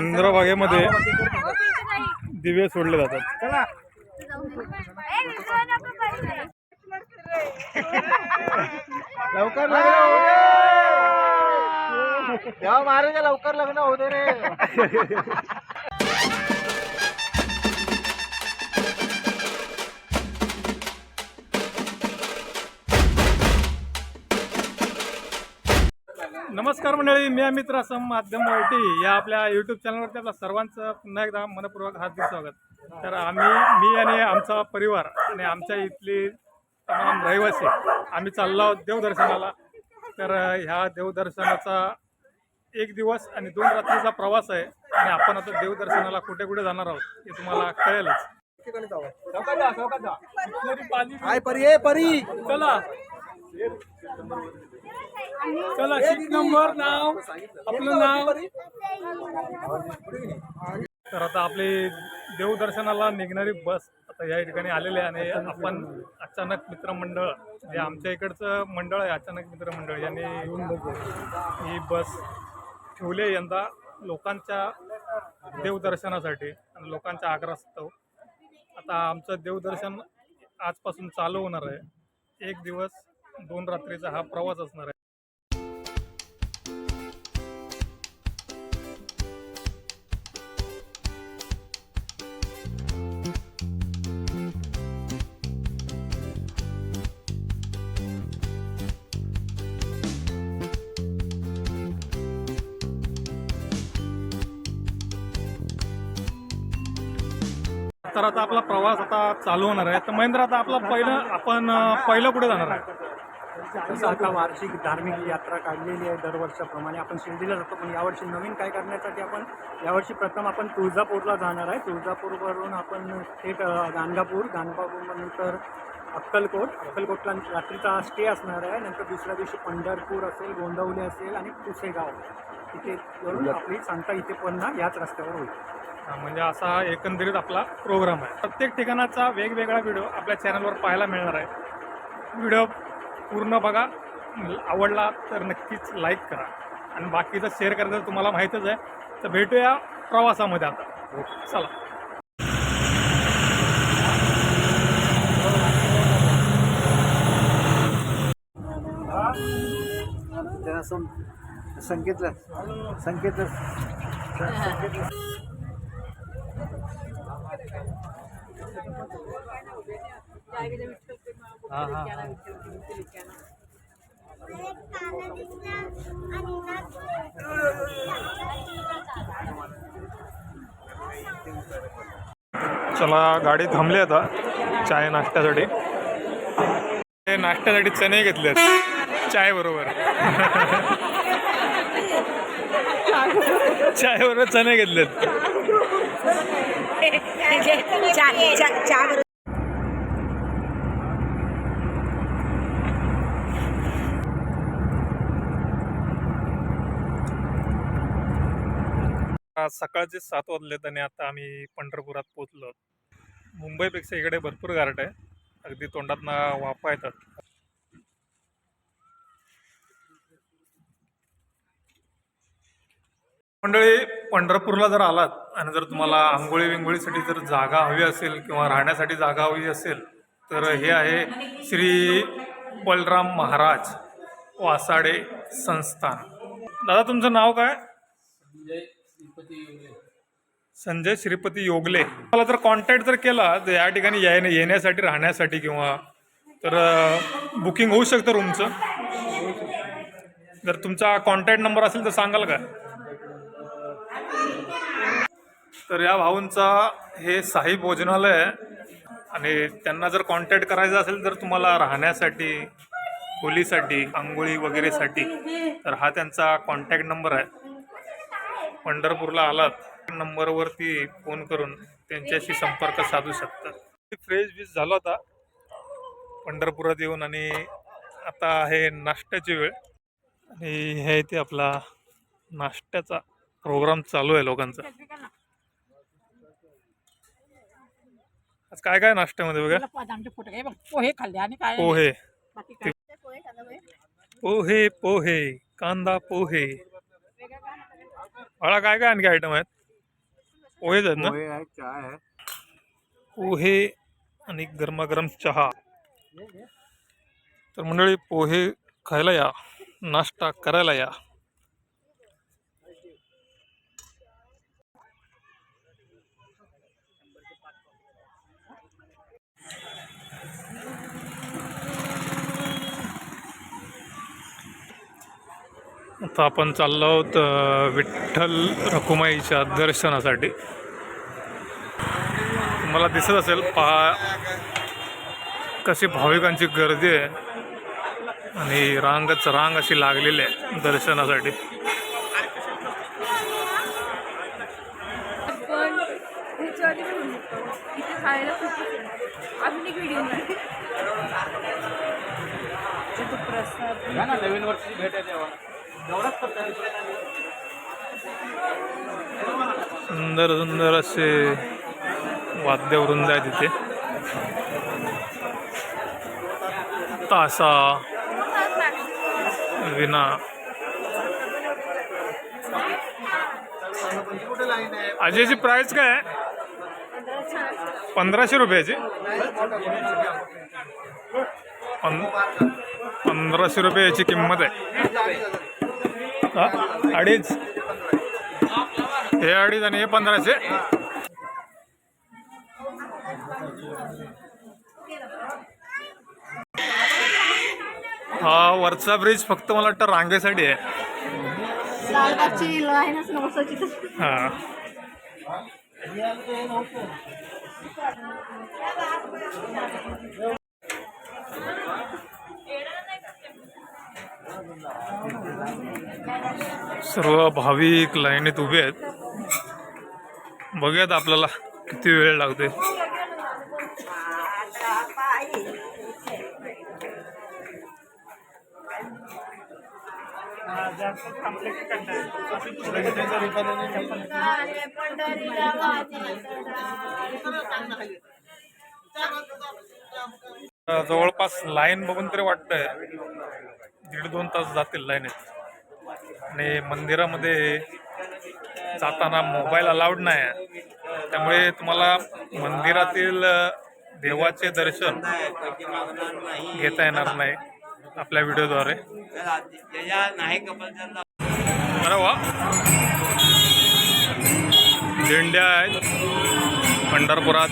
चंद्रभागेमध्ये दिवे सोडले जातात. चला. लवकर लग्न होऊ दे. तेव्हा महाराजा लवकर लग्न होऊ दे रे. नमस्कार मंडळी मी अमित रासम माध्यम वाईटी या आपल्या यूट्यूब चॅनलवरती आपल्या सर्वांचं पुन्हा एकदा मनपूर्वक हार्दिक स्वागत. तर आम्ही मी आणि आमचा परिवार आणि आमच्या इथली तमाम रहिवासी आम्ही चाललो आहोत देवदर्शनाला. तर ह्या देवदर्शनाचा एक दिवस आणि दोन रात्रीचा प्रवास आहे आणि आपण आता देवदर्शनाला कुठे कुठे जाणार आहोत हे तुम्हाला कळेलच. चला. चला शीट नंबर नाव आपलं नाव. तर आता आपली देवदर्शनाला निघणारी बस आता या ठिकाणी आलेली आहे आणि आपण अचानक मित्रमंडळ जे आमच्या इकडचं मंडळ आहे अचानक मित्रमंडळ यांनी ही बस ठेवली आहे यंदा लोकांच्या देवदर्शनासाठी आणि लोकांच्या आग्रहास्तव. आता आमचं देवदर्शन आजपासून चालू होणार आहे. एक दिवस दोन रात्रीचा हा प्रवास असणार आहे. तर आता आपला प्रवास आता चालू होणार आहे. तर महेंद्र आता आपला पहिलं आपण पहिलं कुठे जाणार आहे? तसं आता वार्षिक धार्मिक यात्रा काढलेली आहे दरवर्षाप्रमाणे. आपण शिर्डीला जातो पण यावर्षी नवीन काय करण्यासाठी आपण यावर्षी प्रथम आपण तुळजापूरला जाणार आहे. तुळजापूरवरून आपण थेट गाणगापूर गाणगापूरनंतर अक्कलकोट. अक्कलकोटला रात्रीचा स्टे असणार आहे. नंतर दुसऱ्या दिवशी पंढरपूर असेल गोंदवली असेल आणि पुसेगाव. तिथे वरून आपली सांगता इथे पुन्हा याच रस्त्यावर होईल. म्हणजे असा हा एकंदरीत आपला प्रोग्राम आहे. प्रत्येक ठिकाणाचा वेगवेगळा व्हिडिओ आपल्या चॅनलवर पाहायला मिळणार आहे. व्हिडिओ पूर्ण बघा. आवडला तर नक्कीच लाईक करा. आणि बाकीचं शेअर करायचं तुम्हाला माहीतच आहे. तर भेटूया प्रवासामध्ये आता. चला. त्यांना सं संकेतलं. संकेतलं. हा हा हा. चला गाडी थांबली आता. चाय नाश्त्यासाठी. नाश्त्यासाठी चणे घेतलेत. चाय बरोबर. चाय बरोबर चणे घेतलेत. चा- चा- चहा आज सकाळचे सात वाजलेत आणि आता आम्ही पंढरपुरात पोचलो मुंबईपेक्षा इकडे भरपूर गारट आहे. अगदी तोंडात ना वाफा येतात. मंडळी पंढरपूरला जर आलात आणि जर तुम्हाला आंघोळी विंगोळीसाठी जर जागा हवी असेल किंवा राहण्यासाठी जागा हवी असेल तर हे आहे श्री बलराम महाराज वासाडे संस्थान. दादा तुमचं नाव काय? संजय श्रीपती योगले. मला जर कॉन्टॅक्ट जर केला तर या ठिकाणी याय येण्यासाठी राहण्यासाठी किंवा तर बुकिंग होऊ शकतं रूमचं जर तुमचा कॉन्टॅक्ट नंबर असेल तर सांगाल का? तर या भाऊंचा हे साई भोजनालय आहे. आणि त्यांना जर कॉन्टॅक्ट करायचा असेल तर तुम्हाला राहण्यासाठी खोलीसाठी आंघोळी वगैरेसाठी तर हा त्यांचा कॉन्टॅक्ट नंबर आहे. पंढरपूरला आलात नंबरवरती फोन करून त्यांच्याशी संपर्क साधू शकता. फ्रेश बीस झाला होता. पंढरपुरात येऊन आणि आता आहे नाश्त्याची वेळ. आणि हे इथे आपला नाश्त्याचा प्रोग्राम चालू आहे लोकांचा. आज काय काय नाश्त्यामध्ये बघा पोहे खाल्ले आणि काय पोहे. बाकी काय? पोहे पोहे कांदा पोहे. बाळा काय काय आणखी आयटम आहेत? पोहेच आहेत ना? चहा आहे. पोहे आणि गरमागरम चहा. तर मंडळी पोहे खायला या नाश्ता करायला या. आता आपण चाललो आहोत विठ्ठल रखुमाईच्या दर्शनासाठी. तुम्हाला दिसत असेल पहा कशी भाविकांची गर्दी आहे आणि रांगच रांग अशी लागलेली आहे दर्शनासाठी. नवीन वर्षाची भेट आहे तेव्हा. सुंदर सुंदर असे वाद्यवृंद आहे तिथे तासा विना. अजयची प्राइस काय आहे? पंधराशे रुपयाची. पंधराशे रुपये याची किंमत आहे. अडीच. हे अडीच आणि हे पंधराशे. हा वरचा ब्रिज फक्त मला वाटतं रांगेसाठी आहे. हा. सर्व भाविक लाईनीत उभे आहेत. बघूयात आपल्याला किती वेळ लागतोय. जवळपास लाईन बघून तरी वाटतंय दीड दोन तास जातील लाईनीत. आणि मंदिरामध्ये जाताना मोबाईल अलाउड नाही. आहे त्यामुळे तुम्हाला मंदिरातील देवाचे दर्शन घेता येणार नाही आपल्या व्हिडिओद्वारे. बरं वा. झेंड्या आहेत पंढरपुरात.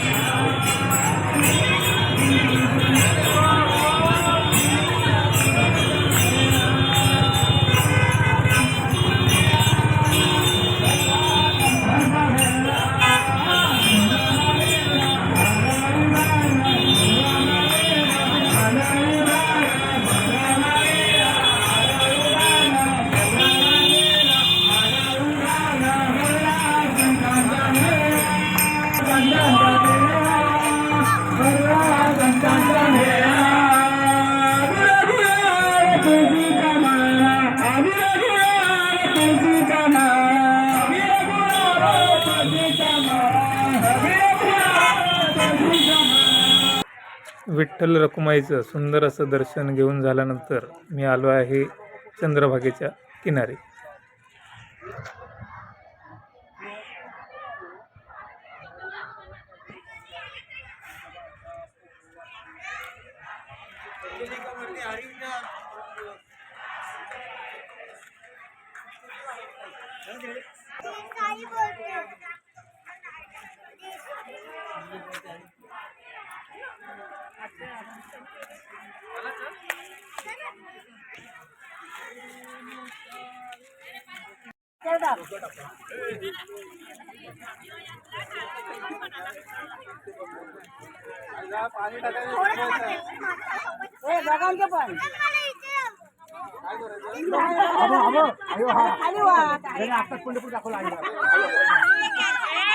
विठ्ठल रखुमाईचं सुंदर असं दर्शन घेऊन झाल्यानंतर मी आलो आहे चंद्रभागेच्या किनारी.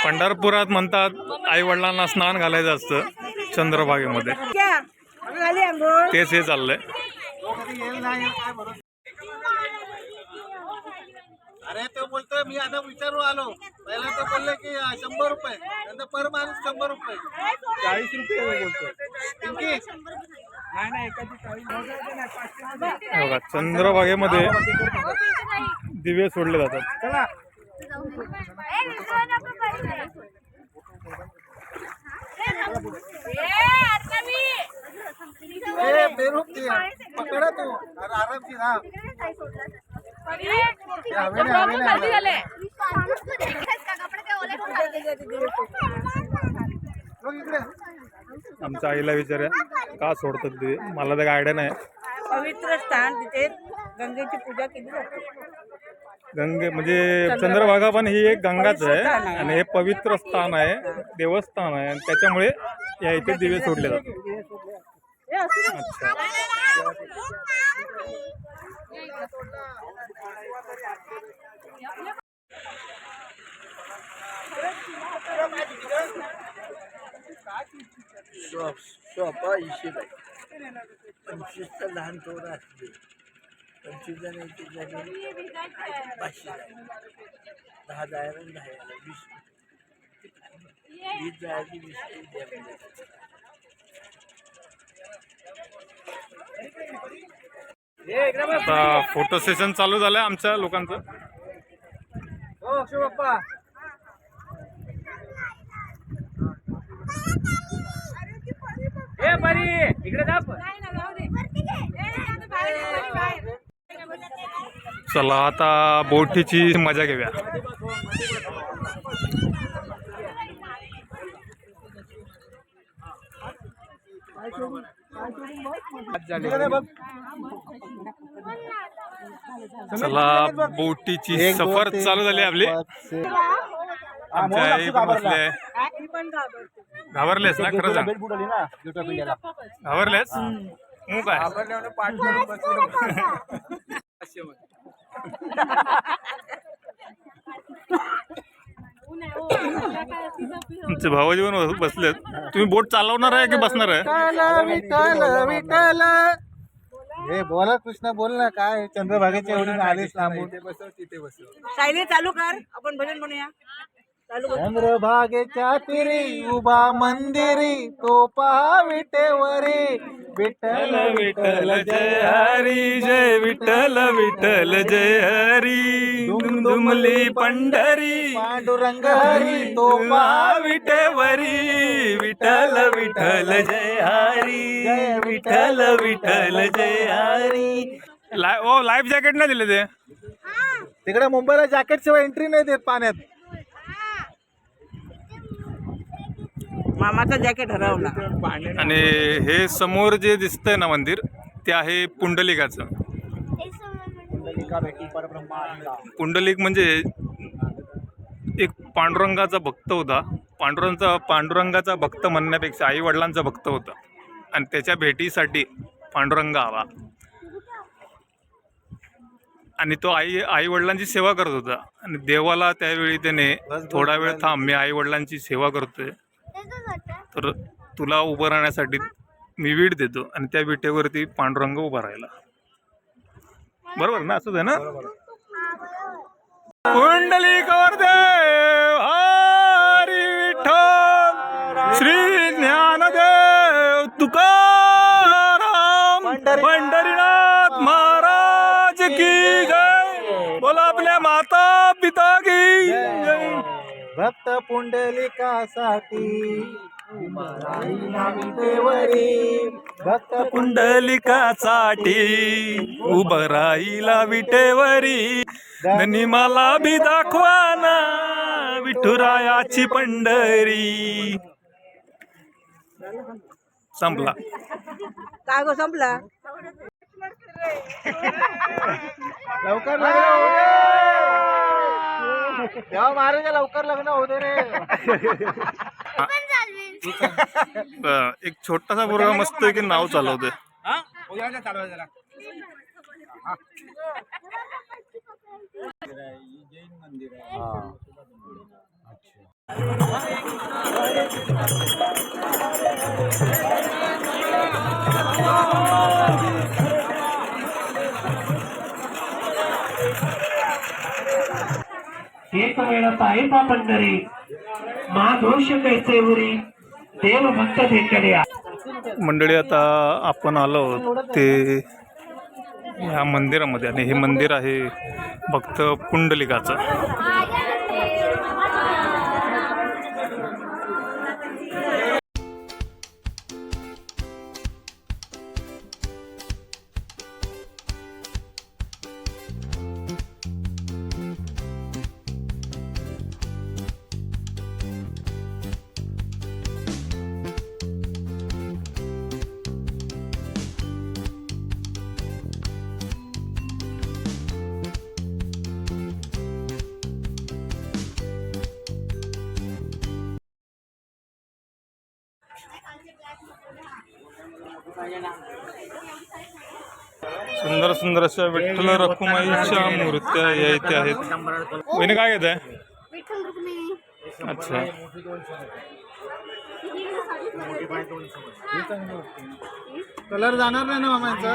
पंढरपुरात म्हणतात आई वडिलांना स्नान घालायचं असतं चंद्रभागेमध्ये. तेच हे चाललंय येईल नाही काय भरोसा अरे तो बोलतोय मी आता विचारून आलो. पहिला तो बोलले की शंभर रुपये. नंतर पर माणूस शंभर रुपये. चाळीस रुपये बोलतोय. बघा चंद्रभागेमध्ये दिवे सोडले जातात. चला. पकडा तू. अरे आरामशीर हा. आमच्या आईला विचारा का सोडतात ते? मला तर आयडिया नाही. पवित्र स्थान तिथे गंगेची पूजा केली जाते. गंगे म्हणजे चंद्रभागा पण ही एक गंगाच आहे आणि हे पवित्र स्थान आहे देवस्थान आहे. आणि त्याच्यामुळे या इथे दिवे सोडले जातात. अच्छा. सोपा हिशेब आहे पंचवीसचा लहान पोरं असते पंचवीस जण येते एक पाचशे दहा जायला दहा यायला. वीस. वीस जायची वीस द्यायला आता फोटो सेशन चालू झालंय आमच्या लोकांचं. हो चला आता बोटीची मजा घेऊया. चला. बोटीची सफर चालू झाली आपली. आमच्या आई पण बसले घाबरलेस ना खरं सांग. घाबरलेस? मग काय तुमचे भावाजी पण बस- बसलेत. तुम्ही बोट चालवणार आहे की बसणार आहे? विठ्ठल विठ्ठल. हे बोला कृष्णा बोल ना काय चंद्रभागेच्या एवढी आलीस लांबून? सायले चालू कर. आपण भजन म्हणूया. चंद्रभागेच्या तिरी उभा मंदिरी तो पहा विटेवरी विठ्ठल विठ्ठल जय हरी जय विठ्ठल विठ्ठल जय हरी. दुमदुमली पंढरी पांडुरंग हरी तो पहा विठेवरी विठ्ठल विठ्ठल जय हरी विठ्ठल विठ्ठल जय हरी. ओ लाईफ जॅकेट नाही दिले ते? तिकडे मुंबईला जॅकेट शिवाय एंट्री नाही देत पाण्यात. मामाचा जॅकेट हरवला. आणि हे समोर जे दिसतंय ना मंदिर ते आहे पुंडलिकाचं. पुंडलिक म्हणजे एक पांडुरंगाचा भक्त होता. पांडुरंगाचा पांडुरंगाचा भक्त म्हणण्यापेक्षा आई वडिलांचा भक्त होता. आणि त्याच्या भेटीसाठी पांडुरंग हवा आणि तो आई आई वडिलांची सेवा करत होता. आणि देवाला त्यावेळी त्याने थोडा वेळ थांब मी आई वडिलांची सेवा करतोय. तर तुला उभं राहण्यासाठी मी वीट देतो आणि त्या विटेवरती पांडुरंग उभा राहिला. बरोबर ना? असंच आहे ना? कुंडली देव हरी विठ्ठल श्री भक्त पुंडलिकासाठी. भक्त पुंडलिकासाठी. उभं राहिला विटेवरी धनी मला बी दाखवा ना विठुरायाची पंढरी. संपला. काय गो संपला? लवकर लग्न होऊ दे. तेव्हा महाराजा लवकर लग्न होऊ दे रे. अं, एक छोटासा पोरगा मस्त की नाव चालवतोय. एक वेळ साईबा पंढरी महादोष कैसे उरी देव भक्त भेटले मंडळी आता आपण आलो ते या मंदिरामध्ये आणि हे मंदिर आहे भक्त पुंडलिकाचं सुंदर सुंदर अशा विठ्ठल रखुमाईच्या मूर्त्या या इथे आहेत. वहिनी काय घेत आहे अच्छा. कलर जाणार नाही ना मामाचा?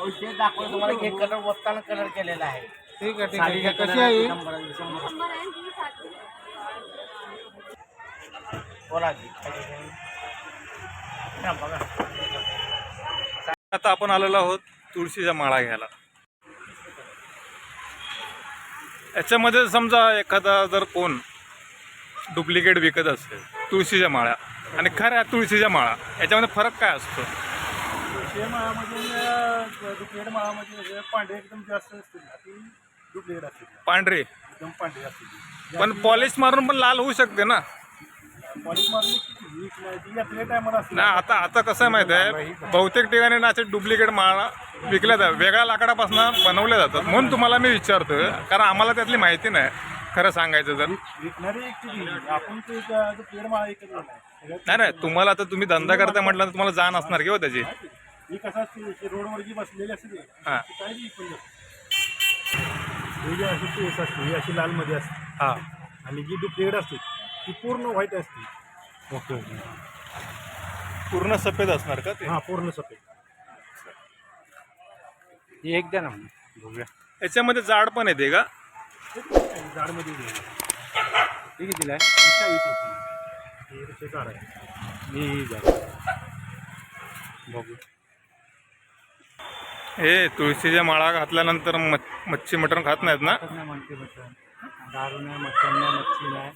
औषध दाखवलं तुम्हाला हे कलर वत्ताना कलर केलेला आहे. ठीक आहे ठीक आहे. कशी आहे? बोला बघा. आता आपण आलेलो आहोत तुळशीच्या माळा घ्यायला. याच्यामध्ये समजा एखादा जर कोण डुप्लिकेट विकत असेल तुळशीच्या माळा आणि खऱ्या तुळशीच्या माळा याच्यामध्ये फरक काय असतो? तुळशी माळामध्ये डुप्लिकेट माळामध्ये पांढरे एकदम जास्त असतील डुप्लिकेट असते पांढरे? एकदम पांढरे असते पण पॉलिश मारून पण लाल होऊ शकते ना. ना आता आता कसं आहे माहिती आहे? बहुतेक ठिकाणी ना असे डुप्लिकेट माळा विकल्या जातात. वेगळ्या लाकडापासून बनवल्या जातात. म्हणून तुम्हाला मी विचारतोय कारण आम्हाला त्यातली माहिती नाही. खरं सांगायचं तर. विकत नाही नाही नाही. तुम्हाला आता तुम्ही धंदा करता म्हटलं तर तुम्हाला जाण असणार किंवा त्याची. ही असते रोडवर जी बसलेली असते हां. ही जी असते अशी लालमध्ये असते. हां. आणि जी डुप्लिकेट असते ती पूर्ण व्हाईट असते. ओके. ओके पूर्ण सफेद असणार का ते? हां पूर्ण सफेद. ही एक द्या ना बघूया. याच्यामध्ये जाड पण येते का? आहे चाळीस हे आहे मी ही झाड बघू. हे तुळशीच्या माळा घातल्यानंतर मच- मच्छी मटण खात नाहीत ना? नाही म्हणते बटन दारू नाही मटण नाही मच्छी नाही.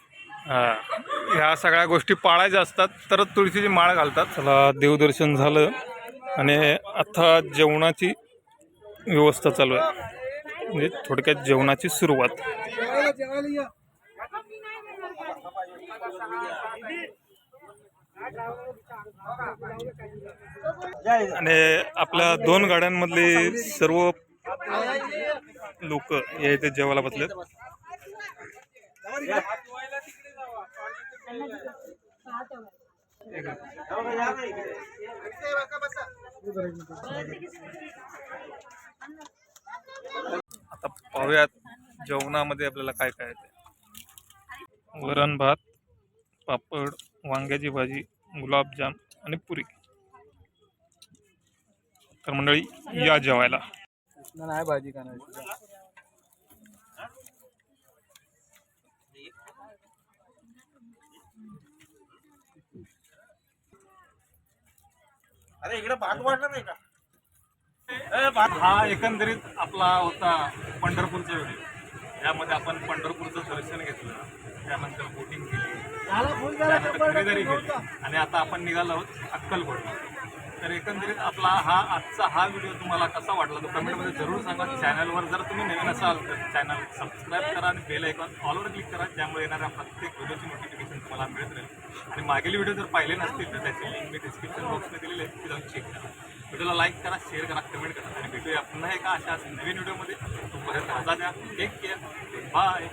ह्या सगळ्या गोष्टी पाळायच्या असतात तरच तुळशीची माळ घालतात. चला देवदर्शन झालं आणि आता जेवणाची व्यवस्था चालू आहे. म्हणजे थोडक्यात जेवणाची सुरुवात. आणि आपल्या दोन गाड्यांमधले सर्व लोक या इथे जेवायला बसलेत. आता पाहूयात जेवणामध्ये आपल्याला काय काय येते वरण भात पापड वांग्याची भाजी गुलाबजाम आणि पुरी. तर मंडळी या जेवायला. नाही भाजी का अरे इकडे भात नाही का? हा एकंदरीत आपला होता पंढरपूरचा व्हिडिओ यामध्ये आपण पंढरपूरचं दर्शन घेतलं. त्यानंतर बोटिंग केली. खरेदारी केली. आणि आता आपण निघालो आहोत अक्कलकोट तर एकंदरीत आपला हा आजचा हा व्हिडिओ तुम्हाला कसा वाटला तो कमेंटमध्ये जरूर सांगा. चॅनलवर जर तुम्ही नवीन असाल तर चॅनल सबस्क्राईब करा आणि बेल आयकॉन ऑलवर क्लिक करा ज्यामुळे येणाऱ्या प्रत्येक व्हिडिओची नोटिफिकेशन तुम्हाला मिळत राहील. आणि मागील व्हिडिओ जर पाहिले नसतील तर त्याची लिंक मी डिस्क्रिप्शन बॉक्समध्ये दिलेली आहे ती जाऊन चेक करा. व्हिडिओला लाईक करा शेअर करा कमेंट करा. आणि भेटूया पुन्हा एका अशा नवीन व्हिडिओमध्ये. तुम्हाला राजा द्या. Take care bye